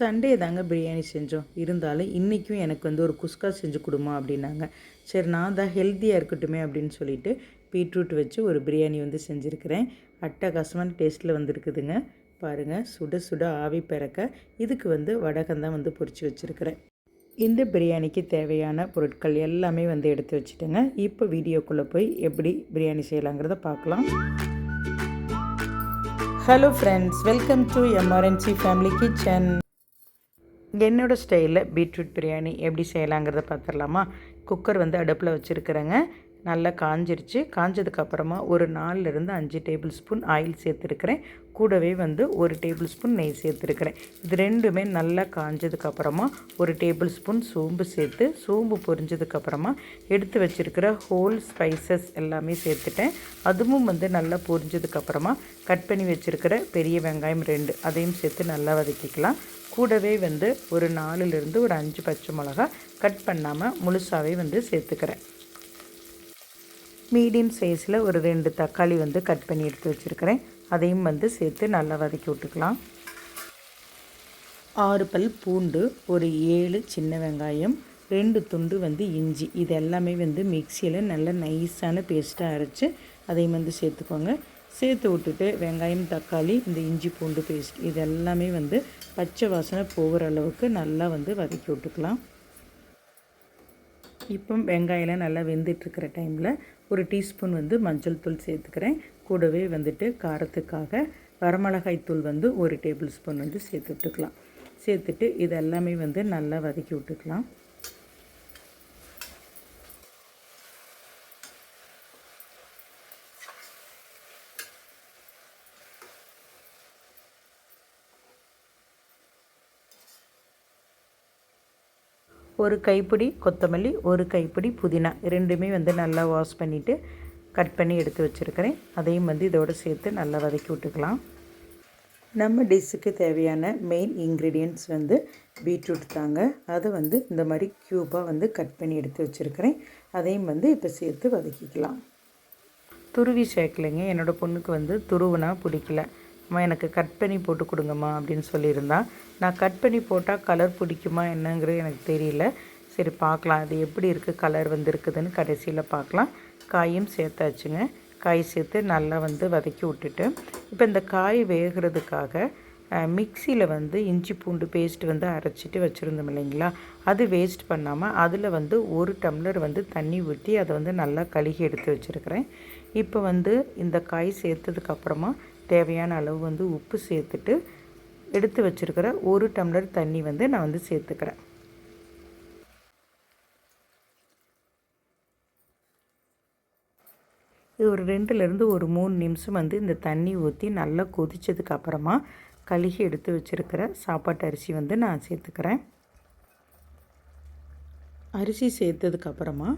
Sunday தாங்க பிரியாணி செஞ்சோம். இருந்தாலும் இன்றைக்கும் எனக்கு வந்து ஒரு குஸ்கா செஞ்சு கொடுமா அப்படின்னாங்க. சரி நான் தான் ஹெல்த்தியாக இருக்கட்டுமே அப்படின்னு சொல்லிட்டு பீட்ரூட் வச்சு ஒரு பிரியாணி வந்து செஞ்சுருக்கிறேன். அட்டகாசமான டேஸ்ட்டில் வந்துருக்குதுங்க. பாருங்கள் சுட சுட ஆவி பிறக்க இதுக்கு வந்து வடகம் தான் வந்து பொறிச்சு வச்சுருக்கிறேன். இந்த பிரியாணிக்கு தேவையான பொருட்கள் எல்லாமே வந்து எடுத்து வச்சுட்டேங்க. இப்போ வீடியோக்குள்ளே போய் எப்படி பிரியாணி செய்யலாங்கிறத பார்க்கலாம். Hello friends welcome to MRNC family kitchen என்னோட ஸ்டைலில் பீட்ரூட் பிரியாணி எப்படி செய்யலாங்கிறத பார்த்துடலாமா? குக்கர் வந்து அடுப்பில் வச்சுருக்கிறேங்க. நல்லா காஞ்சிருச்சு. காஞ்சதுக்கப்புறமா ஒரு நாலுலேருந்து அஞ்சு டேபிள் ஸ்பூன் ஆயில் சேர்த்துருக்கிறேன். கூடவே வந்து ஒரு டேபிள் ஸ்பூன் நெய் சேர்த்துருக்கிறேன். இது ரெண்டுமே நல்லா காஞ்சதுக்கப்புறமா ஒரு டேபிள் ஸ்பூன் சோம்பு சேர்த்து சோம்பு பொரிஞ்சதுக்கப்புறமா எடுத்து வச்சுருக்கிற ஹோல் ஸ்பைசஸ் எல்லாமே சேர்த்துட்டேன். அதுவும் வந்து நல்லா பொரிஞ்சதுக்கப்புறமா கட் பண்ணி வச்சுருக்கிற பெரிய வெங்காயம் ரெண்டு அதையும் சேர்த்து நல்லா வதக்கிக்கலாம். கூடவே வந்து ஒரு நாலுலேருந்து ஒரு அஞ்சு பச்சை மிளகா கட் பண்ணாமல் முழுசாகவே வந்து சேர்த்துக்கிறேன். மீடியம் சைஸில் ஒரு ரெண்டு தக்காளி வந்து கட் பண்ணி எடுத்து வச்சுருக்கிறேன். அதையும் வந்து சேர்த்து நல்லா வதக்கி விட்டுக்கலாம். ஆறு பல் பூண்டு ஒரு ஏழு சின்ன வெங்காயம் ரெண்டு துண்டு வந்து இஞ்சி. இது எல்லாமே வந்து மிக்சியில் நல்ல நைஸான பேஸ்ட்டாக அரைச்சி அதையும் வந்து சேர்த்துக்கோங்க. சேர்த்து விட்டுட்டு வெங்காயம் தக்காளி இந்த இஞ்சி பூண்டு பேஸ்ட் இது எல்லாமே வந்து பச்சை வாசனை போகிற அளவுக்கு நல்லா வந்து வதக்கி விட்டுக்கலாம். இப்போ வெங்காயம்லாம் நல்லா வெந்துட்டுருக்கிற டைமில் ஒரு டீஸ்பூன் வந்து மஞ்சள் தூள் சேர்த்துக்கிறேன். கூடவே வந்துட்டு காரத்துக்காக வரமிளகாய் தூள் வந்து ஒரு டேபிள் ஸ்பூன் வந்து சேர்த்து விட்டுக்கலாம். சேர்த்துட்டு இது எல்லாமே வந்து நல்லா வதக்கி விட்டுக்கலாம். ஒரு கைப்பிடி கொத்தமல்லி ஒரு கைப்பிடி புதினா. ரெண்டுமே வந்து நல்லா வாஷ் பண்ணிவிட்டு கட் பண்ணி எடுத்து வச்சுருக்கிறேன். அதையும் வந்து இதோடு சேர்த்து நல்லா வதக்கி விட்டுக்கலாம். நம்ம டிஷ்ஷுக்கு தேவையான மெயின் இன்க்ரீடியன்ட்ஸ் வந்து பீட்ரூட் தாங்க. அதை வந்து இந்த மாதிரி க்யூப்பாக வந்து கட் பண்ணி எடுத்து வச்சுருக்கிறேன். அதையும் வந்து இப்போ சேர்த்து வதக்கிக்கலாம். துருவி சேர்க்கலைங்க. என்னோடய பொண்ணுக்கு வந்து துருவுனா பிடிக்கல. அம்மா எனக்கு கட் பண்ணி போட்டு கொடுங்கம்மா அப்படின்னு சொல்லியிருந்தா. நான் கட் பண்ணி போட்டால் கலர் பிடிக்குமா என்னங்கிறது எனக்கு தெரியல. சரி பார்க்கலாம். அது எப்படி இருக்குது கலர் வந்துருக்குதுன்னு கடைசியில் பார்க்கலாம். காயும் சேர்த்தாச்சுங்க. காய் சேர்த்து நல்லா வந்து வதக்கி விட்டுட்டு இப்போ இந்த காய் வேகிறதுக்காக மிக்சியில் வந்து இஞ்சி பூண்டு பேஸ்ட் வந்து அரைச்சிட்டு வச்சுருந்தோம் இல்லைங்களா? அது வேஸ்ட் பண்ணாமல் அதில் வந்து ஒரு டம்ளர் வந்து தண்ணி ஊற்றி அதை வந்து நல்லா கழுகி எடுத்து வச்சுருக்கிறேன். இப்போ வந்து இந்த காய் சேர்த்ததுக்கப்புறமா தேவையான அளவு வந்து உப்பு சேர்த்துட்டு எடுத்து வச்சுருக்கிற ஒரு டம்ளர் தண்ணி வந்து நான் வந்து சேர்த்துக்கிறேன். இது ஒரு ரெண்டுலேருந்து ஒரு மூணு நிமிஷம் வந்து இந்த தண்ணி ஊற்றி நல்லா கொதித்ததுக்கு அப்புறமா கழுகி எடுத்து வச்சுருக்கிற சாப்பாட்டு அரிசி வந்து நான் சேர்த்துக்கிறேன். அரிசி சேர்த்ததுக்கப்புறமா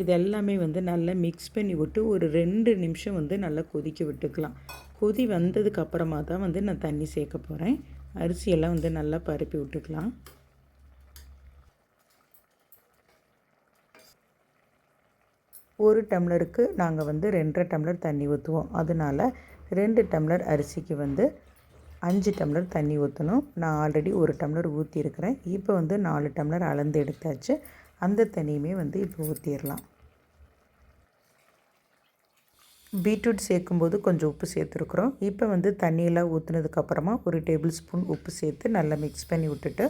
இது எல்லாமே வந்து நல்லா மிக்ஸ் பண்ணி விட்டு ஒரு ரெண்டு நிமிஷம் வந்து நல்லா கொதிக்க விட்டுக்கலாம். கொதி வந்ததுக்கு அப்புறமா தான் வந்து நான் தண்ணி சேர்க்க போகிறேன் அரிசியெல்லாம் வந்து நல்லா பரப்பி விட்டுக்கலாம். ஒரு டம்ளருக்கு நாங்கள் வந்து ரெண்டரை டம்ளர் தண்ணி ஊற்றுவோம் அதனால் ரெண்டு டம்ளர் அரிசிக்கு வந்து அஞ்சு டம்ளர் தண்ணி ஊற்றணும் நான் ஆல்ரெடி ஒரு டம்ளர் ஊற்றிருக்கிறேன் இப்போ வந்து நாலு டம்ளர் அளந்து எடுத்தாச்சு. அந்த தண்ணியுமே வந்து இப்போ ஊற்றிடலாம் பீட்ரூட் சேர்க்கும்போது கொஞ்சம் உப்பு சேர்த்துருக்குறோம். இப்போ வந்து தண்ணியெல்லாம் ஊற்றுனதுக்கப்புறமா ஒரு டேபிள் ஸ்பூன் உப்பு சேர்த்து நல்லா மிக்ஸ் பண்ணி விட்டுட்டு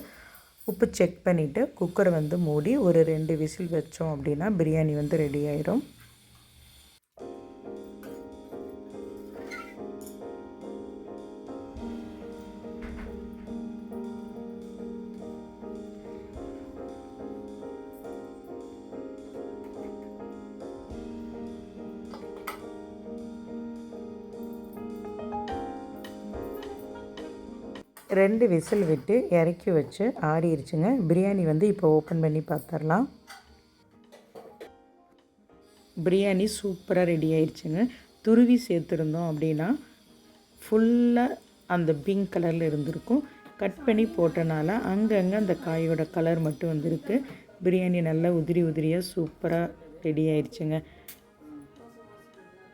உப்பு செக் பண்ணிவிட்டு குக்கரை வந்து மூடி ஒரு ரெண்டு விசில் வச்சோம் அப்படின்னா பிரியாணி வந்து ரெடி ஆயிரும். ரெண்டு விசில் விட்டு இறக்கி வச்சு ஆறிடுச்சுங்க பிரியாணி வந்து இப்போ ஓப்பன் பண்ணி பார்த்துடலாம் பிரியாணி சூப்பராக ரெடி ஆயிடுச்சுங்க துருவி சேர்த்துருந்தோம் அப்படின்னா ஃபுல்லாக அந்த பிங்க் கலரில் இருந்திருக்கும். கட் பண்ணி போட்டனால அங்கங்கே அந்த காயோட கலர் மட்டும் வந்திருக்கு. பிரியாணி நல்லா உதிரி உதிரியாக சூப்பராக ரெடி ஆயிடுச்சுங்க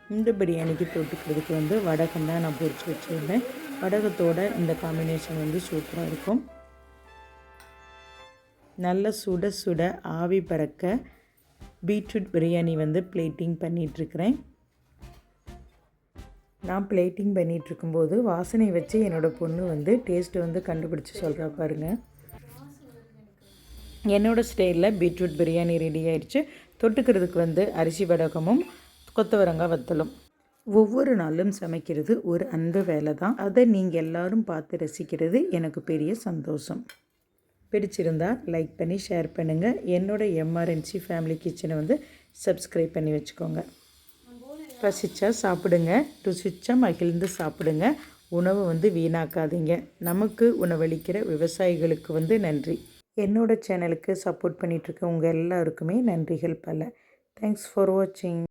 இந்த பிரியாணிக்கு தொட்டுக்கிறதுக்கு வந்து வடகம் தான் நான் பொறிச்சு வச்சுருந்தேன். வடகத்தோட இந்த காம்பினேஷன் வந்து சூப்பராக இருக்கும். நல்ல சுட சுட ஆவி பறக்க பீட்ரூட் பிரியாணி வந்து பிளேட்டிங் பண்ணிகிட்ருக்கிறேன் நான் பிளேட்டிங் பண்ணிகிட்ருக்கும்போது வாசனை வச்சு என்னோடய பொண்ணு வந்து டேஸ்ட்டு வந்து கண்டுபிடிச்சி சொல்கிறா பாருங்கள் என்னோடய ஸ்டைலில் பீட்ரூட் பிரியாணி ரெடி ஆயிடுச்சு. தொட்டுக்கிறதுக்கு வந்து அரிசி வடகமும் கொத்தவரங்காய் வத்தலும். ஒவ்வொரு நாளும் சமைக்கிறது ஒரு அன்பு வேலை தான் அதை நீங்கள் எல்லாரும் பார்த்து ரசிக்கிறது எனக்கு பெரிய சந்தோஷம். பிடிச்சிருந்தா லைக் பண்ணி ஷேர் பண்ணுங்கள் என்னோடய எம்ஆர்என்சி ஃபேமிலி கிச்சனை வந்து சப்ஸ்கிரைப் பண்ணி வச்சுக்கோங்க. ரசிச்சா சாப்பிடுங்க ருசிச்சா மகிழ்ந்து சாப்பிடுங்க. உணவு வந்து வீணாக்காதீங்க. நமக்கு உணவளிக்கிற விவசாயிகளுக்கு வந்து நன்றி. என்னோட சேனலுக்கு சப்போர்ட் பண்ணிகிட்ருக்க உங்கள் எல்லாருக்குமே நன்றிகள் பல. தேங்க்ஸ் ஃபார் வாட்சிங்